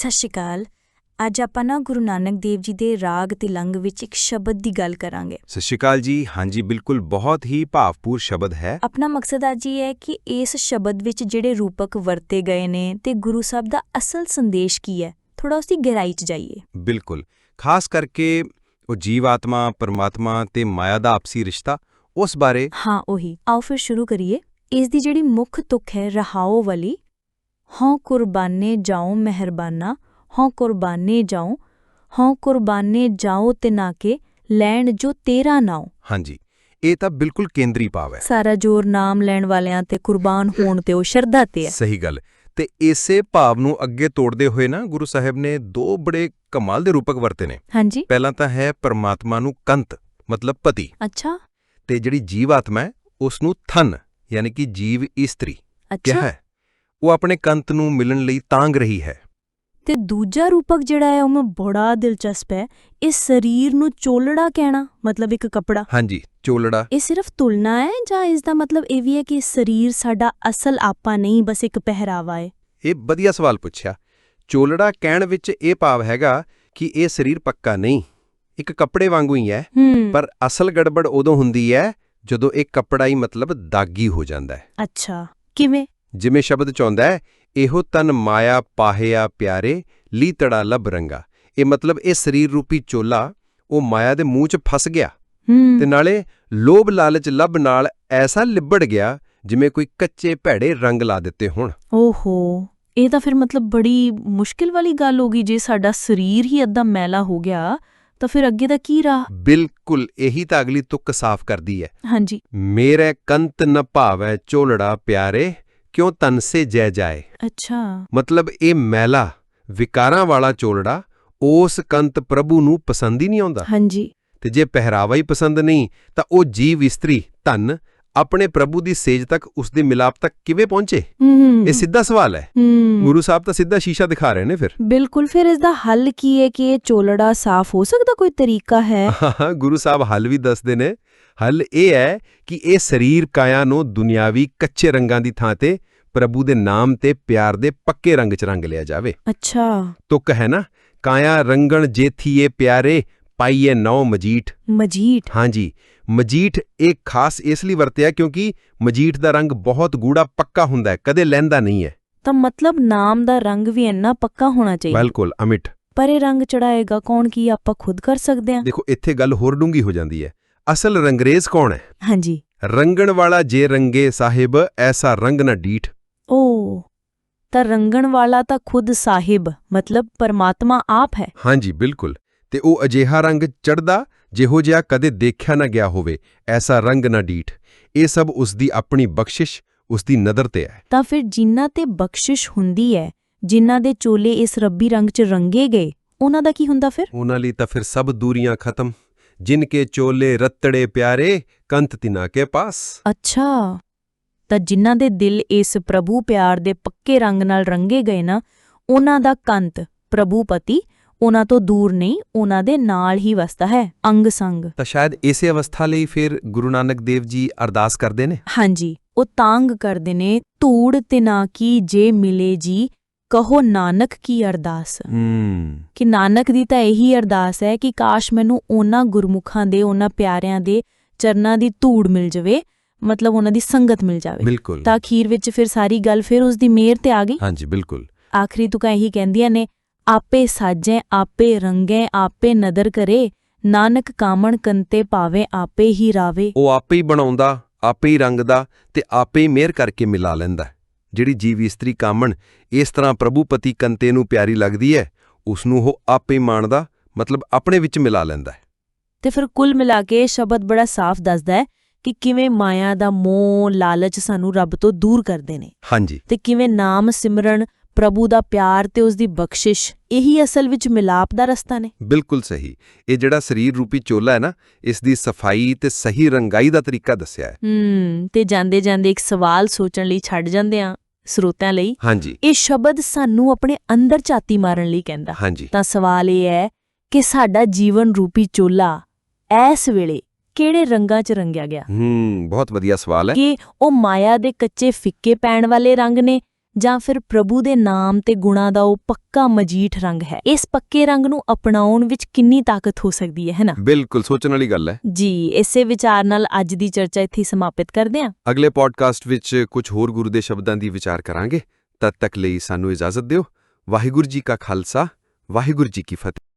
ਸਤਿ ਸ਼੍ਰੀ ਅਕਾਲ। ਅੱਜ ਆਪਾਂ ਨਾ ਗੁਰੂ ਨਾਨਕ ਦੇਵ ਜੀ ਦੇ ਰਾਗ ਤਿਲੰਗ ਵਿੱਚ ਇੱਕ ਸ਼ਬਦ ਦੀ ਗੱਲ ਕਰਾਂਗੇ। ਸਤਿ ਸ਼੍ਰੀ ਅਕਾਲ ਜੀ। ਹਾਂਜੀ ਬਿਲਕੁਲ ਬਹੁਤ ਹੀ ਭਾਵਪੂਰ ਸ਼ਬਦ ਹੈ। ਆਪਣਾ ਮਕਸਦ ਅੱਜ ਇਹ ਹੈ ਕਿ ਇਸ ਸ਼ਬਦ ਵਿੱਚ ਜਿਹੜੇ ਰੂਪਕ ਵਰਤੇ ਗਏ ਨੇ ਤੇ ਗੁਰੂ ਸਾਹਿਬ ਦਾ ਅਸਲ ਸੰਦੇਸ਼ ਕੀ ਹੈ ਥੋੜਾ ਉਸ ਦੀ ਗਹਿਰਾਈ 'ਚ ਜਾਈਏ। ਬਿਲਕੁਲ। ਖਾਸ ਕਰਕੇ ਉਹ ਜੀਵਾਤਮਾ ਪਰਮਾਤਮਾ ਤੇ ਮਾਇਆ ਦਾ ਆਪਸੀ ਰਿਸ਼ਤਾ ਉਸ ਬਾਰੇ ਹਾਂ ਉਹੀ। ਆਓ ਫਿਰ ਸ਼ੁਰੂ ਕਰੀਏ। ਇਸ ਦੀ ਜਿਹੜੀ ਮੁੱਖ ਤੁਕ ਹੈ ਰਹਾਓ ਵਾਲੀ ਹਉ ਕੁਰਬਾਨੇ ਜਾਉ ਮਿਹਰਬਾਨਾ ਹਉ ਕੁਰਬਾਨੇ ਜਾਉ ਹਉ ਕੁਰਬਾਨੇ ਜਾਉ ਤੇ ਨਾ ਕੇ ਲੈਣ ਜੋ ਤੇਰਾ ਨਾਉ। ਹਾਂਜੀ ਇਹ ਤਾਂ ਬਿਲਕੁਲ ਕੇਂਦਰੀ ਭਾਵ ਹੈ। ਸਾਰਾ ਜ਼ੋਰ ਨਾਮ ਲੈਣ ਵਾਲਿਆਂ ਤੇ ਕੁਰਬਾਨ ਹੋਣ ਤੇ ਉਹ ਸ਼ਰਧਾ ਤੇ ਹੈ। ਸਹੀ ਗੱਲ ਤੇ ਇਸੇ ਭਾਵ ਨੂੰ ਅੱਗੇ ਤੋੜਦੇ ਹੋਏ ਨਾ ਗੁਰੂ ਸਾਹਿਬ ਨੇ ਦੋ ਬੜੇ ਕਮਾਲ ਦੇ ਰੂਪਕ ਵਰਤੇ ਨੇ। ਹਾਂਜੀ। ਪਹਿਲਾਂ ਤਾਂ ਹੈ ਪਰਮਾਤਮਾ ਨੂੰ ਕੰਤ ਮਤਲਬ ਪਤੀ। ਅੱਛਾ। ਤੇ ਜਿਹੜੀ ਜੀਵਾਤਮਾ ਹੈ ਉਸ ਨੂੰ ਥਨ ਯਾਨੀ ਕਿ ਜੀਵ ਇਸਤਰੀ। ਕਿਹਾ ਅੱਛਾ। ਹੈ। ਉਹ ਆਪਣੇ ਕੰਤ ਨੂੰ ਮਿਲਣ ਲਈ ਤਾਂਗ ਰਹੀ ਹੈ। ਤੇ ਦੂਜਾ ਰੂਪਕ ਜਿਹੜਾ ਹੈ ਉਹ ਮੈਂ ਬੜਾ ਦਿਲਚਸਪ ਹੈ। ਇਹ ਸਰੀਰ ਨੂੰ ਚੋਲੜਾ ਕਹਿਣਾ ਮਤਲਬ ਇੱਕ ਕੱਪੜਾ। ਹਾਂਜੀ ਚੋਲੜਾ। ਇਹ ਸਿਰਫ ਤੁਲਨਾ ਹੈ ਜਾਂ ਇਸ ਦਾ ਮਤਲਬ ਇਹ ਵੀ ਹੈ ਕਿ ਸਰੀਰ ਸਾਡਾ ਅਸਲ ਆਪਾ ਨਹੀਂ ਬਸ ਇੱਕ ਪਹਿਰਾਵਾ ਹੈ? ਇਹ ਵਧੀਆ ਸਵਾਲ ਪੁੱਛਿਆ। ਚੋਲੜਾ ਕਹਿਣ ਵਿੱਚ ਇਹ ਭਾਵ ਹੈਗਾ ਕਿ ਇਹ ਸਰੀਰ ਪੱਕਾ ਨਹੀਂ। ਇੱਕ ਕੱਪੜੇ ਵਾਂਗੂ ਹੈ ਹੂੰ ਪਰ ਅਸਲ ਗੜਬੜ ਉਦੋਂ ਹੁੰਦੀ ਹੈ ਜਦੋਂ ਇਹ ਕੱਪੜਾ ਹੀ ਮਤਲਬ ਦਾਗੀ ਹੋ ਜਾਂਦਾ ਹੈ। ਅੱਛਾ। ਕਿਵੇਂ? ਜਿਵੇਂ ਸ਼ਬਦ ਚਾਹੁੰਦਾ ਹੈ ਇਹੋ ਤਨ ਮਾਇਆ ਪਾਹਿਆ ਪਿਆਰੇ ਲੀ ਤੜਾ ਲਬ ਰੰਗਾ। ਇਹ ਮਤਲਬ ਇਹ ਸਰੀਰ ਰੂਪੀ ਚੋਲਾ ਉਹ ਮਾਇਆ ਦੇ ਮੂੰਹ 'ਚ ਫਸ ਗਿਆ। ਤੇ ਨਾਲੇ ਲੋਭ ਲਾਲਚ ਲੱਭ ਨਾਲ ਐਸਾ ਲਿਬੜ ਗਿਆ ਜਿਵੇਂ ਕੋਈ ਕੱਚੇ ਭੈੜੇ ਰੰਗ ਲਾ ਦਿੱਤੇ ਹੋਣ। ਓਹੋ ਇਹ ਤਾਂ ਫਿਰ ਮਤਲਬ ਬੜੀ ਮੁਸ਼ਕਿਲ ਵਾਲੀ ਗੱਲ ਹੋ ਗਈ। ਜੇ ਸਾਡਾ ਸਰੀਰ ਹੀ ਅੱਧਾ ਮੈਲਾ ਹੋ ਗਿਆ ਤਾਂ ਫਿਰ ਅੱਗੇ ਦਾ ਕੀ ਰਾਹ? ਬਿਲਕੁਲ ਇਹੀ ਤਾਂ ਅਗਲੀ ਤੁਕ ਸਾਫ਼ ਕਰਦੀ ਹੈ। ਹਾਂਜੀ। ਮੇਰੇ ਕੰਤ ਨ ਭਾਵੈ ਚੋਲੜਾ ਪਿਆਰੇ ਕਿਉ ਤਨ ਸੇ ਜੈ ਜਾਏ? ਅੱਛਾ। ਮਤਲਬ ਇਹ ਮੈਲਾ ਵਿਕਾਰਾਂ ਵਾਲਾ ਚੋਲੜਾ ਉਸ ਕੰਤ ਪ੍ਰਭੂ ਨੂੰ ਪਸੰਦ ਹੀ ਨਹੀਂ ਆਉਂਦਾ? ਹਾਂਜੀ। ਤੇ ਜੇ ਪਹਿਰਾਵਾ ਹੀ ਪਸੰਦ ਨਹੀਂ ਤਾਂ ਉਹ ਜੀਵ ਇਸਤਰੀ ਧਨ ਆਪਣੇ ਪ੍ਰਭੂ ਦੀ ਸੇਜ ਤੱਕ ਉਸ ਦੇ ਮਿਲਾਪ ਤੱਕ ਕਿਵੇਂ ਪਹੁੰਚੇ? ਇਹ ਸਿੱਧਾ ਸਵਾਲ ਹੈ। ਗੁਰੂ ਸਾਹਿਬ ਤਾਂ ਸਿੱਧਾ ਸ਼ੀਸ਼ਾ ਦਿਖਾ ਰਹੇ ਨੇ ਫਿਰ। ਬਿਲਕੁਲ ਫਿਰ ਇਸ ਦਾ ਹੱਲ ਕੀ ਹੈ ਕਿ ਇਹ ਚੋਲੜਾ ਸਾਫ਼ ਹੋ ਸਕਦਾ ਕੋਈ ਤਰੀਕਾ ਹੈ? ਹਾਂ ਗੁਰੂ ਸਾਹਿਬ ਹੱਲ ਵੀ ਦੱਸਦੇ ਨੇ। ਹੱਲ ਇਹ ਹੈ ਕਿ ਇਹ ਸਰੀਰ ਕਾਇਆ ਨੂੰ ਦੁਨਿਆਵੀ ਕੱਚੇ ਰੰਗਾਂ ਦੀ ਥਾਂ ਤੇ ਪ੍ਰਭੂ ਦੇ ਨਾਮ ਤੇ ਪਿਆਰ ਦੇ ਪੱਕੇ ਰੰਗ 'ਚ ਰੰਗ ਲਿਆ ਜਾਵੇ। ਅੱਛਾ। ਤੁਕ ਹੈ ਨਾ? ਕਾਇਆ ਰੰਗਣ ਜੇਥੀਏ ਪਿਆਰੇ ਪਾਈਏ ਨੌ ਮਜੀਠ। ਮਜੀਠ। ਹਾਂਜੀ। ਮਜੀਠ ਇਹ ਖਾਸ ਇਸ ਲਈ ਵਰਤਿਆ ਕਿਉਂਕਿ ਮਜੀਠ ਦਾ ਰੰਗ ਬਹੁਤ ਗੂੜਾ ਪੱਕਾ ਹੁੰਦਾ ਹੈ ਕਦੇ ਲੈਂਦਾ ਨਹੀਂ ਹੈ। ਤਾਂ ਮਤਲਬ ਨਾਮ ਦਾ ਰੰਗ ਵੀ ਇੰਨਾ ਪੱਕਾ ਹੋਣਾ ਚਾਹੀਦਾ। ਬਿਲਕੁਲ ਅਮਿਟ ਪਰ ਇਹ ਰੰਗ ਚੜਾਏਗਾ ਕੌਣ ਕੀ ਆਪਾਂ ਖੁਦ ਕਰ ਸਕਦੇ ਹਾਂ? ਦੇਖੋ ਇੱਥੇ ਗੱਲ ਹੋਰ ਡੂੰਗੀ ਹੋ ਜਾਂਦੀ ਹੈ। ਅਸਲ ਰੰਗਰੇਜ਼ ਕੌਣ ਹੈ? ਹਾਂਜੀ। ਰੰਗਣ ਵਾਲਾ ਜੇ ਰੰਗੇ ਸਾਹਿਬ ਐਸਾ ਰੰਗ ਨਾ ਡੀਠ। ਓ ਤਾਂ ਰੰਗਣ ਵਾਲਾ ਤਾਂ ਖੁਦ ਸਾਹਿਬ ਮਤਲਬ ਪਰਮਾਤਮਾ ਆਪ ਹੈ। ਹਾਂਜੀ ਬਿਲਕੁਲ। ਤੇ ਉਹ ਅਜਿਹਾ ਰੰਗ ਚੜਦਾ ਜਿਹੋ ਜਿਹਾ ਕਦੇ ਦੇਖਿਆ ਨਾ ਗਿਆ ਹੋਵੇ ਐਸਾ ਰੰਗ ਨਾ ਡੀਠ। ਇਹ ਸਭ ਉਸ ਦੀ ਆਪਣੀ ਬਖਸ਼ਿਸ਼ ਉਸ ਦੀ ਨਦਰ ਤੇ ਹੈ। ਤਾਂ ਫਿਰ ਜਿਨ੍ਹਾਂ ਤੇ ਬਖਸ਼ਿਸ਼ ਹੁੰਦੀ ਹੈ ਜਿਨ੍ਹਾਂ ਦੇ ਚੋਲੇ ਇਸ ਰੱਬੀ ਰੰਗ 'ਚ ਰੰਗੇ ਗਏ ਉਹਨਾਂ ਦਾ ਕੀ ਹੁੰਦਾ ਫਿਰ? ਉਹਨਾਂ ਲਈ ਤਾਂ ਫਿਰ ਸਭ ਦੂਰੀਆਂ ਖਤਮ ਜਿਨ ਕੇ ਚੋਲੇ ਰੱਤੜੇ ਪਿਆਰੇ ਕੰਤ ਤਿਨਾ ਕੇ ਪਾਸ। ਅੱਛਾ ਤਾਂ ਜਿਨ੍ਹਾਂ ਦੇ ਦਿਲ ਇਸ ਪ੍ਰਭੂ ਪਿਆਰ ਦੇ ਪੱਕੇ ਰੰਗ ਨਾਲ ਰੰਗੇ ਗਏ ਨਾ ਉਹਨਾਂ ਦਾ ਕੰਤ ਪ੍ਰਭੂ ਪਤੀ ਉਹਨਾਂ ਤੋਂ ਦੂਰ ਨਹੀਂ ਉਹਨਾਂ ਦੇ ਨਾਲ ਹੀ ਵਸਦਾ ਹੈ ਅੰਗ ਸੰਗ ਤਾਂ ਸ਼ਾਇਦ ਇਸੇ ਅਵਸਥਾ ਲਈ ਫਿਰ ਗੁਰੂ ਨਾਨਕ ਦੇਵ ਜੀ ਅਰਦਾਸ ਕਰਦੇ ਨੇ? ਹਾਂਜੀ ਉਹ ਤਾਂਗ ਕਰਦੇ ਨੇ ਧੂੜ ਤੇ ਨਾ ਕੀ ਜੇ ਮਿਲੇ ਜੀ ਕਹੋ ਨਾਨਕ ਕੀ ਅਰਦਾਸ? ਹੂੰ। ਕਿ ਨਾਨਕ ਦੀ ਤਾਂ ਇਹੀ ਅਰਦਾਸ ਹੈ ਕਿ ਕਾਸ਼ ਮੈਨੂੰ ਉਹਨਾਂ ਗੁਰਮੁਖਾਂ ਦੇ ਉਹਨਾਂ ਪਿਆਰਿਆਂ ਦੇ ਚਰਨਾਂ ਦੀ ਧੂੜ ਮਿਲ ਜਾਵੇ ਮਤਲਬ ਉਹਨਾਂ ਦੀ ਸੰਗਤ ਮਿਲ ਜਾਵੇ। ਬਿਲਕੁਲ। ਤਾਂ ਅਖੀਰ ਵਿੱਚ ਫਿਰ ਸਾਰੀ ਗੱਲ ਫਿਰ ਉਸ ਦੀ ਮਿਹਰ ਤੇ ਆ ਗਈ? ਹਾਂਜੀ ਬਿਲਕੁਲ। ਆਖਰੀ ਤੁਕਾਂ ਇਹੀ ਕਹਿੰਦੀਆਂ ਨੇ ਆਪੇ ਸਾਜੈ ਆਪੇ ਰੰਗੈ ਆਪੇ ਨਦਰ ਕਰੇ ਨਾਨਕ ਕਾਮਣ ਕੰਤੇ ਪਾਵੇ ਆਪੇ ਹੀ ਰਾਵੇ। ਉਹ ਆਪੇ ਹੀ ਬਣਾਉਂਦਾ ਆਪੇ ਹੀ ਰੰਗਦਾ ਤੇ ਆਪੇ ਹੀ ਮਿਹਰ ਕਰਕੇ ਮਿਲਾ ਲੈਂਦਾ। ਜਿਹੜੀ ਜੀਵ ਇਸਤਰੀ ਕਾਮਣ ਇਸ ਤਰ੍ਹਾਂ ਪ੍ਰਭੂ ਪਤੀ ਕੰਤੇ ਨੂੰ ਪਿਆਰੀ ਲੱਗਦੀ ਹੈ ਉਸ ਨੂੰ ਉਹ ਆਪੇ ਮਾਣਦਾ ਮਤਲਬ ਆਪਣੇ ਵਿੱਚ ਮਿਲਾ ਲੈਂਦਾ ਹੈ। ਤੇ ਫਿਰ ਕੁੱਲ ਮਿਲਾ ਕੇ ਸ਼ਬਦ ਬੜਾ ਸਾਫ਼ ਦੱਸਦਾ ਹੈ ਕਿ ਕਿਵੇਂ ਮਾਇਆ ਦਾ ਮੋਹ ਲਾਲਚ ਸਾਨੂੰ ਰੱਬ ਤੋਂ ਦੂਰ ਕਰਦੇ ਨੇ। ਹਾਂਜੀ। ਤੇ ਕਿਵੇਂ ਨਾਮ ਸਿਮਰਨ ਪ੍ਰਭੂ ਦਾ ਪਿਆਰ ਤੇ ਉਸ ਦੀ ਬਖਸ਼ਿਸ਼ ਇਹੀ ਅਸਲ ਵਿੱਚ ਮਿਲਾਪ ਦਾ ਰਸਤਾ ਨੇ। ਬਿਲਕੁਲ ਸਹੀ। ਇਹ ਜਿਹੜਾ ਸਰੀਰ ਰੂਪੀ ਚੋਲਾ ਹੈ ਨਾ ਇਸ ਦੀ ਸਫ਼ਾਈ ਤੇ ਸਹੀ ਰੰਗਾਈ ਦਾ ਤਰੀਕਾ ਦੱਸਿਆ ਹੈ। ਹੂੰ ਤੇ ਜਾਂਦੇ ਜਾਂਦੇ ਇੱਕ ਸਵਾਲ ਸੋਚਣ ਲਈ ਛੱਡ ਜਾਂਦੇ ਆ ਸਰੋਤਿਆਂ ਲਈ। ਹਾਂਜੀ। ਇਹ ਸ਼ਬਦ ਸਾਨੂੰ ਆਪਣੇ ਅੰਦਰ ਝਾਤੀ ਮਾਰਨ ਲਈ ਕਹਿੰਦਾ। ਹਾਂਜੀ। ਤਾਂ ਸਵਾਲ ਇਹ ਹੈ ਕਿ ਸਾਡਾ ਜੀਵਨ ਰੂਪੀ ਚੋਲਾ ਐਸ ਵੇਲੇ ਕਿਹੜੇ ਰੰਗਾਂ 'ਚ ਰੰਗਿਆ ਗਿਆ? ਹੂੰ ਬਹੁਤ ਵਧੀਆ ਸਵਾਲ ਹੈ। ਕਿ ਉਹ ਮਾਇਆ ਦੇ ਕੱਚੇ ਫਿੱਕੇ ਪੈਣ ਵਾਲੇ ਰੰਗ ਨੇ ਜਾਂ ਫਿਰ ਪ੍ਰਭੂ ਦੇ ਨਾਮ ਤੇ ਗੁਣਾਂ ਦਾ ਉਹ ਪੱਕਾ ਮਜੀਠ ਰੰਗ ਹੈ। ਇਸ ਪੱਕੇ ਰੰਗ ਨੂੰ ਅਪਣਾਉਣ ਵਿੱਚ ਕਿੰਨੀ ਤਾਕਤ ਹੋ ਸਕਦੀ ਹੈ ਹੈ ਨਾ? ਬਿਲਕੁਲ ਸੋਚਣ ਵਾਲੀ ਗੱਲ ਹੈ। ਜੀ ਇਸੇ ਵਿਚਾਰ ਨਾਲ ਅੱਜ ਦੀ ਚਰਚਾ ਇੱਥੇ ਸਮਾਪਿਤ ਕਰਦੇ ਹਾਂ। ਅਗਲੇ ਪੋਡਕਾਸਟ ਵਿੱਚ ਕੁਝ ਹੋਰ ਗੁਰੂ ਦੇ ਸ਼ਬਦਾਂ ਦੀ ਵਿਚਾਰ ਕਰਾਂਗੇ। ਤਦ ਤੱਕ ਲਈ ਸਾਨੂੰ ਇਜਾਜ਼ਤ ਦਿਓ। ਵਾਹਿਗੁਰੂ ਜੀ ਕਾ ਖਾਲਸਾ ਵਾਹਿਗੁਰੂ ਜੀ ਕੀ ਫਤਿਹ।